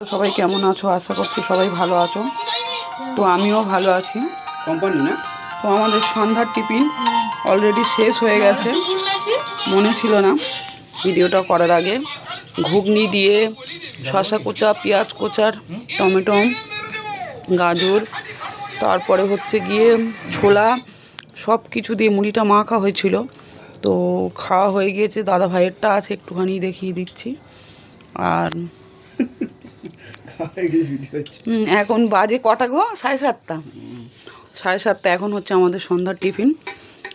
সবাই কেমন আছো? আশা করছি সবাই ভালো আছো। তো আমিও ভালো আছি। কোম্পানি না? তো আমাদের সন্ধ্যার টিফিন অলরেডি শেষ হয়ে গেছে। মনে ছিল না ভিডিওটা করার আগে। ঘুগনি দিয়ে শশা কোচা পেঁয়াজ কোচার টমেটো গাজর তারপরে হচ্ছে গিয়ে ছোলা সব কিছু দিয়ে মুড়িটা মাখা হয়েছিল। তো খাওয়া হয়ে গিয়েছে দাদা ভাইয়েরটা আছে একটুখানি দেখিয়ে দিচ্ছি। আর এখন বাজে কটা গো? সাড়ে সাতটা। সাড়ে সাতটা এখন হচ্ছে আমাদের সন্ধ্যার টিফিন।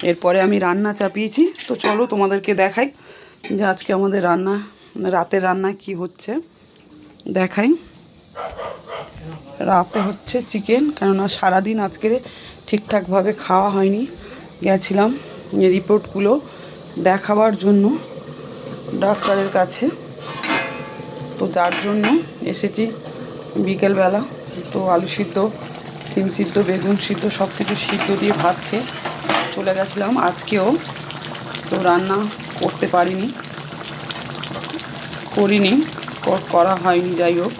এরপরে আমি রান্না চাপিয়েছি। তো চলো তোমাদেরকে দেখাই যে আজকে আমাদের রান্না, রাতের রান্না কি হচ্ছে। দেখাই। রাতে হচ্ছে চিকেন, কেননা সারাদিন আজকে ঠিকঠাকভাবে খাওয়া হয়নি। গেছিলাম রিপোর্টগুলো দেখাবার জন্য ডাক্তারের কাছে। তো যার জন্য এসেছি বিকেলবেলা। তো আলু সিদ্ধ, সিম সিদ্ধ, বেগুন সিদ্ধ সব কিছু সিদ্ধ দিয়ে ভাত খেয়ে চলে গেছিলাম। আজকেও তো রান্না করতে পারিনি, করিনি করা হয়নি, যাই হোক।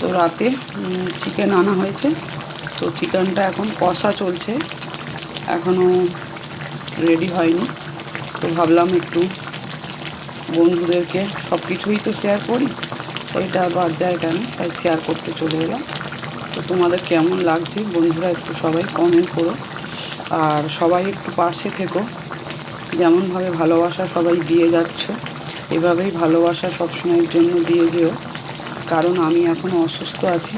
তো রাতে চিকেন আনা হয়েছে। তো চিকেনটা এখন কষা চলছে এখনও রেডি হয়নি। তো ভাবলাম একটু বন্ধুদেরকে সব কিছুই তো শেয়ার করি ওইটা বাদ যায় কেন? তাই শেয়ার করতে চলে এলাম। তো তোমাদের কেমন লাগছে? বন্ধুরা একটু সবাই কমেন্ট করো। আর সবাই একটু পাশে থেকো। যেমনভাবে ভালোবাসা সবাই দিয়ে যাচ্ছ, এভাবেই ভালোবাসা সবসময়ের জন্য দিয়ে যেও। কারণ আমি এখন অসুস্থ আছি।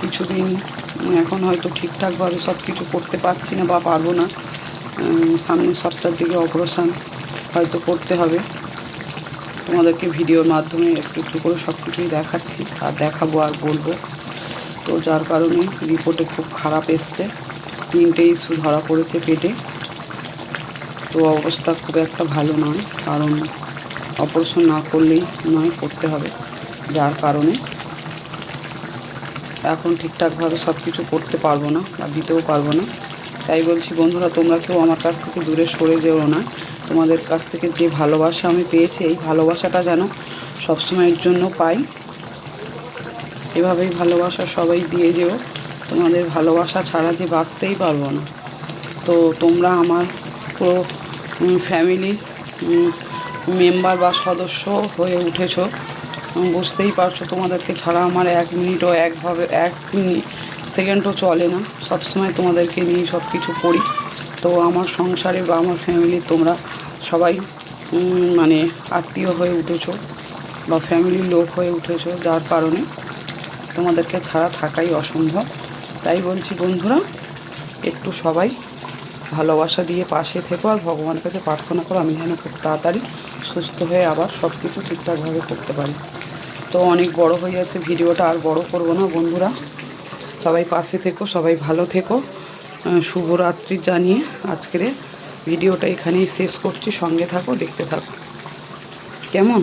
কিছুদিন এখন হয়তো ঠিকঠাকভাবে সব কিছু করতে পারছি না বা পারব না। সামনের সপ্তাহের দিকে অপারেশান হয়তো করতে হবে। তোমাদেরকে ভিডিওর মাধ্যমে একটু একটু করে সব কিছুই দেখাচ্ছি, আর দেখাবো আর বলব। তো যার কারণে রিপোর্টে খুব খারাপ এসছে। তিনটে ইস্যু ধরা পড়েছে পেটে। তো অবস্থা খুব একটা ভালো নয়, কারণ অপারেশন না করলেই নয়, করতে হবে। যার কারণে এখন ঠিকঠাকভাবে সব কিছু করতে পারব না, বা দিতেও পারব না। তাই বলছি, বন্ধুরা, তোমরা কেউ আমার কাছ থেকে দূরে সরে যেও না। তোমাদের কাছ থেকে যে ভালোবাসা আমি পেয়েছি, এই ভালোবাসাটা যেন সবসময়ের জন্য পাই। এভাবেই ভালোবাসা সবাই দিয়ে যেও। তোমাদের ভালোবাসা ছাড়া যে বাঁচতেই পারব না। তো তোমরা আমার পুরো ফ্যামিলি মেম্বার বা সদস্য হয়ে উঠেছো। বুঝতেই পারছ তোমাদেরকে ছাড়া আমার এক মিনিটও একভাবে, এক মিনিট সেকেন্ডও চলে না। সবসময় তোমাদেরকে নিয়ে সব কিছু করি। তো আমার সংসারে বা আমার ফ্যামিলি তোমরা সবাই মানে আত্মীয় হয়ে উঠেছো বা ফ্যামিলির লোক হয়ে উঠেছো, যার কারণে তোমাদেরকে ছাড়া থাকাই অসম্ভব। তাই বলছি বন্ধুরা, একটু সবাই ভালোবাসা দিয়ে পাশে থেকো আর ভগবানের কাছে প্রার্থনা করো, আমি যেন খুব তাড়াতাড়ি সুস্থ হয়ে আবার সব কিছু ঠিকঠাকভাবে করতে পারি। তো অনেক বড় হয়ে যাচ্ছে, ভিডিওটা আর বড় করব না বন্ধুরা। সবাই পাশে থেকো, সবাই ভালো থেকো। শুভরাত্রি জানিয়ে আজকের ভিডিওটা এখানেই শেষ করছি। সঙ্গে থাকো, দেখতে থাকো। কেমন?